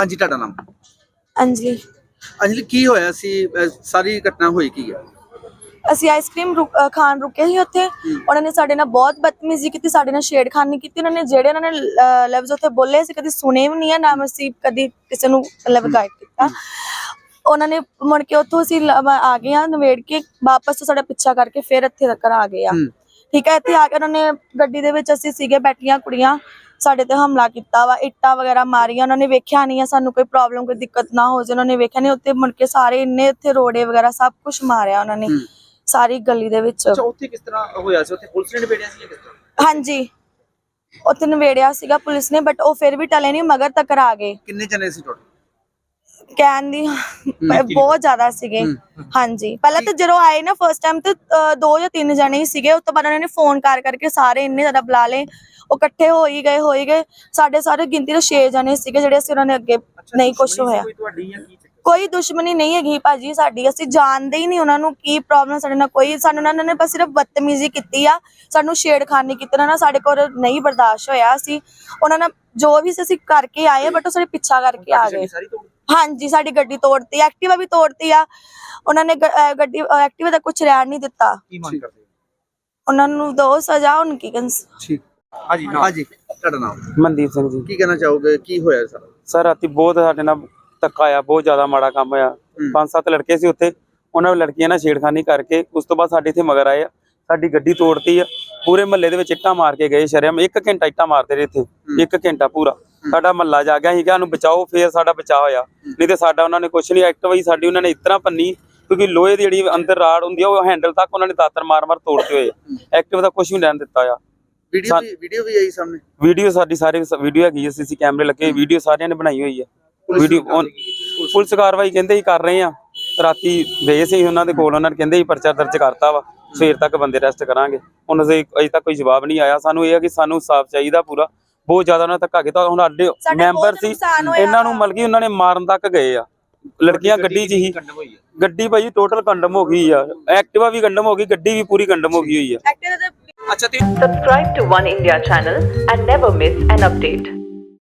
ਹਾਂਜੀ ਤੁਹਾਡਾ ਨਾਮ? ਅੰਜਲੀ। ਅੰਜਲੀ ਕੀ ਹੋਇਆ ਸੀ? ਅਹ ਸਾਰੀ ਘਟਨਾ ਹੋਈ ਕੀ ਹੈ ਅਸੀਂ ਆਈਸਕ੍ਰੀਮ ਰੁਕ- ਅ, ਖਾਣ ਰੁਕੇ ਸੀ ਉੱਥੇ। ਉਹਨਾਂ ਨੇ ਸਾਡੇ ਨਾਲ ਬਹੁਤ ਬਦਤਮੀਜ਼ੀ ਕੀਤੀ ਸਾਡੇ ਨਾਲ ਛੇੜਖਾਨੀ ਕੀਤੀ। ਉਹਨਾਂ ਨੇ ਜਿਹੜੇ ਉਹਨਾਂ ਨੇ ਲਫ਼ਜ਼ ਉੱਥੇ ਬੋਲੇ ਸੀ ਕਦੀ ਸੁਣੇ ਵੀ ਨਹੀਂ ਆ ਨਾ ਅਸੀਂ ਕਦੀ ਕਿਸੇ ਨੂੰ ਮਤਲਬ ਗਾਈਡ ਕੀਤਾ। ਉਹਨਾਂ ਨੇ ਮੁੜ ਕੇ ਉੱਥੋਂ ਅਸੀਂ ਲ- ਆ ਗਏ ਆ ਨਵੇੜ ਕੇ ਵਾਪਸ ਤੋਂ ਸਾਡਾ ਪਿੱਛਾ ਕਰਕੇ ਫਿਰ ਇੱਥੇ ਤੱਕ ਆ ਗਏ ਆ। ਹੂੰ। ਠੀਕ ਹੈ ਇੱਥੇ ਆ ਕੇ ਉਹਨਾਂ ਨੇ ਗੱਡੀ ਦੇ ਵਿੱਚ ਅਸੀਂ ਸੀਗੇ ਬੈਠੀਆਂ ਕੁੜੀਆਂ। ਸਾਡੇ ਤੇ ਹਮਲਾ ਕੀਤਾ ਵਾ ਇੱਟਾਂ ਵਗੈਰਾ ਮਾਰੀਆਂ ਉਹਨਾਂ ਨੇ ਵੇਖਿਆ ਨਹੀਂ ਆ ਸਾਨੂੰ ਕੋਈ ਪ੍ਰੋਬਲਮ ਕੋਈ ਦਿੱਕਤ ਨਾ ਹੋ ਜਾਏ ਉਹਨਾਂ ਨੇ ਵੇਖਿਆ ਨਹੀਂ ਉੱਤੇ ਮੁੜ ਕੇ ਸਾਰੇ ਇੰਨੇ ਇੱਥੇ ਰੋੜੇ ਵਗੈਰਾ ਸਭ ਕੁਝ ਮਾਰਿਆ ਉਹਨਾਂ ਨੇ। ਸਾਰੀ ਗਲੀ ਦੇ ਵਿੱਚ। ਅੱਛਾ ਉੱਥੇ ਕਿਸ ਤਰ੍ਹਾਂ ਹੋਇਆ ਸੀ? ਉੱਥੇ ਪੁਲਿਸ ਨੇ ਨਿਬੇੜਿਆ ਸੀ ਜਾਂ ਕਿਸ ਤਰ੍ਹਾਂ? ਹਾਂਜੀ। ਉੱਥੇ ਨਵੇੜਿਆ ਸੀਗਾ ਪੁਲਿਸ ਨੇ ਬਟ ਉਹ ਫਿਰ ਵੀ ਟਲੇ ਨਹੀਂ ਮਗਰ ਤੱਕ ਆ ਗਏ। ਕਿੰਨੇ ਜਣੇ ਸੀ ਟੋਟਲ ਕਹਿਣ ਦੀ ਬਹੁਤ ਜ਼ਿਆਦਾ ਸੀਗੇ। ਹਾਂਜੀ। ਪਹਿਲਾਂ ਤਾਂ ਜਦੋਂ ਆਏ ਨਾ ਫਰਸਟ ਟਾਈਮ ਤੇ ਦੋ ਜਾਂ ਤਿੰਨ ਜਣੇ ਹੀ ਸੀਗੇ। ਉਸ ਤੋਂ ਬਾਅਦ ਉਹਨਾਂ ਨੇ ਫੋਨ ਕਰ ਕਰਕੇ ਸਾਰੇ ਇੰਨੇ ਜ਼ਿਆਦਾ ਬੁਲਾ ਲਏ। ਉਹ ਇਕੱਠੇ ਹੋ ਹੀ ਗਏ ਹੋ ਹੀ ਗਏ। ਸਾਡੇ ਸਾਰੇ ਗਿਣਤੀ ਦੇ 6 ਜਣੇ ਸੀਗੇ ਜਿਹੜੇ ਅਸੀਂ ਉਹਨਾਂ ਨੇ ਅੱਗੇ ਨਹੀਂ ਕੁਝ ਹੋਇਆ। ਕੋਈ ਦੁਸ਼ਮਣੀ ਨਹੀਂ ਹੈਗੀ ਭਾਜੀ ਸਾਡੀ। ਅਸੀਂ ਜਾਣਦੇ ਹੀ ਨਹੀਂ ਉਹਨਾਂ ਨੂੰ ਕੀ ਪ੍ਰੋਬਲਮ ਸਾਡੇ ਨਾਲ ਕੋਈ। ਸਾਨੂੰ ਉਹਨਾਂ ਨੇ ਬਸ ਸਿਰਫ ਬਦਤਮੀਜ਼ੀ ਕੀਤੀ ਆ। ਸਾਨੂੰ ਛੇੜਖਾਨੀ ਕੀਤੀ। ਉਹਨਾਂ ਨਾਲ ਸਾਡੇ ਕੋਲ ਨਹੀਂ ਬਰਦਾਸ਼ਤ ਹੋਇਆ ਅਸੀਂ। ਉਹਨਾਂ ਨਾਲ ਜੋ ਵੀ ਸੀ ਅਸੀਂ ਕਰਕੇ ਆਏ ਬਟ ਉਹ ਸਾਡੇ ਪਿੱਛਾ ਕਰਕੇ ਆ ਗਏ। ਹਾਂਜੀ ਸਾਡੀ ਗੱਡੀ ਤੋੜਤੀ ਐਕਟਿਵਾ ਵੀ ਤੋੜਤੀ ਆ। ਉਹਨਾਂ ਨੇ ਗ- ਅਹ ਗੱਡੀ ਐਕਟਿਵਾ ਦਾ ਕੁਝ ਰਹਿਣ ਨਹੀਂ ਦਿੱਤਾ। ਕੀ ਮੰਗ ਕਰਦੇ ਉਹਨਾਂ ਨੂੰ ਦੋ ਸਜ਼ਾ ਹੁਣ ਕੀ ਕੰਸ ਠੀਕ। ਹਾਂਜੀ ਹਾਂਜੀ। ਤੁਹਾਡਾ ਨਾਮ? ਮਨਦੀਪ ਸਿੰਘ ਜੀ। ਕੀ ਕਹਿਣਾ ਚਾਹੋਗੇ? ਕੀ ਹੋਇਆ ਸਰ? ਸਰ ਰਾਤੀ ਬਹੁਤ ਸਾਡੇ ਨਾਲ ਧੱਕਾ ਆ ਬਹੁਤ ਜ਼ਿਆਦਾ ਮਾੜਾ ਕੰਮ ਹੋਇਆ। ਪੰਜ ਸੱਤ ਲੜਕੇ ਸੀ ਉੱਥੇ। ਉਹਨਾਂ ਲੜਕੀਆਂ ਨਾਲ ਛੇੜਖਾਨੀ ਕਰਕੇ ਉਸ ਤੋਂ ਬਾਅਦ ਸਾਡੇ ਇੱਥੇ ਮਗਰ ਆਏ ਆ। ਸਾਡੀ ਗੱਡੀ ਤੋੜਤੀ ਆ। ਪੂਰੇ ਮਹੱਲੇ ਦੇ ਵਿੱਚ ਇੱਟਾਂ ਮਾਰ ਕੇ ਗਏ ਸ਼ਰਮ ਇੱਕ ਘੰਟਾ ਇੱਟਾਂ ਮਾਰਦੇ ਰਹੇ ਇੱਥੇ। ਇੱਕ ਘੰਟਾ ਪੂਰਾ। ਸਾਡਾ ਮਹੱਲਾ ਜਾ ਗਿਆ ਸੀ ਕਿ ਸਾਨੂੰ ਬਚਾਓ ਫੇਰ ਸਾਡਾ ਬਚਾਅ ਹੋਇਆ। ਨਹੀਂ ਤੇ ਸਾਡਾ ਉਹਨਾਂ ਨੇ ਕੁਛ ਨਹੀਂ ਐਕਟਿਵਾ ਹੀ ਸਾਡੀ ਉਹਨਾਂ ਨੇ ਇਤਨਾ ਪੰਨੀ ਕਿਉਂਕਿ ਲੋਹੇ ਦੀ ਜਿਹੜੀ ਅੰਦਰ ਰਾੜ ਹੁੰਦੀ ਆ ਉਹ ਹੈਂਡਲ ਤੱਕ ਉਹਨਾਂ ਨੇ ਦਾਤਰ ਮਾਰ ਮਾਰ ਤੋੜਦੇ ਹੋਏ ਐਕਟਿਵਾ ਦਾ ਕੁਛ ਵੀ ਲੈਣ ਦਿੱਤਾ ਆ। ਵੀਡੀਓ ਵੀ ਵੀਡੀਓ ਵੀ ਆਈ ਸਾਹਮਣੇ? ਵੀਡੀਓ ਸਾਡੀ ਸਾਰੇ ਵੀਡੀਓ ਹੈਗੀ ਹੈ ਸੀਸੀ ਕੈਮਰੇ ਲੱਗੇ ਵੀਡੀਓ ਸਾਰਿਆਂ ਨੇ ਬਣਾਈ ਹੋਈ ਹੈ ਵੀਡੀਓ ਪੁਲਿਸ ਕਾਰਵਾਈ ਕਹਿੰਦੇ ਹੀ ਕਰ ਰਹੇ ਆ। ਰਾਤੀ ਗਏ ਸੀ ਉਹਨਾਂ ਦੇ ਕੋਲ ਉਹਨਾਂ ਨੇ ਕਹਿੰਦੇ ਹੀ ਪਰਚਾ ਦਰਜ ਕਰਤਾ ਵਾ ਸਵੇਰ ਤੱਕ ਬੰਦੇ ਅਰੈਸਟ ਕਰਾਂਗੇ। ਹੁਣ ਅਸੀਂ ਅਜੇ ਤੱਕ ਕੋਈ ਜਵਾਬ ਨਹੀਂ ਆਇਆ। ਸਾਨੂੰ ਇਹ ਹੈ ਕਿ ਸਾਨੂੰ ਸਾਫ਼ ਚਾਹੀਦਾ ਪੂਰਾ। ਬਹੁਤ ਜ਼ਿਆਦਾ ਉਹਨਾਂ ਧੱਕਾ ਕੀਤਾ। ਹੁਣ ਸਾਡੇ ਮੈਂਬਰ ਸੀ ਇਹਨਾਂ ਨੂੰ ਵਾ। ਮਤਲਬ ਕਿ ਉਹਨਾਂ ਨੇ ਮਾਰਨ ਤੱਕ ਗਏ ਆ। ਲੜਕੀਆਂ ਗੱਡੀ 'ਚ ਹੀ। ਗੱਡੀ ਭਾਈ ਟੋਟਲ ਕੰਡਮ ਹੋ ਗਈ ਆ। ਐਕਟਿਵਾ ਵੀ ਕੰਡਮ ਹੋ ਗਈ ਗੱਡੀ ਵੀ ਪੂਰੀ ਕੰਡਮ ਹੋ ਗਈ ਹੋਈ ਆ। ਅੱਛਾ ਤੇ Subscribe to One India channel and never miss an update.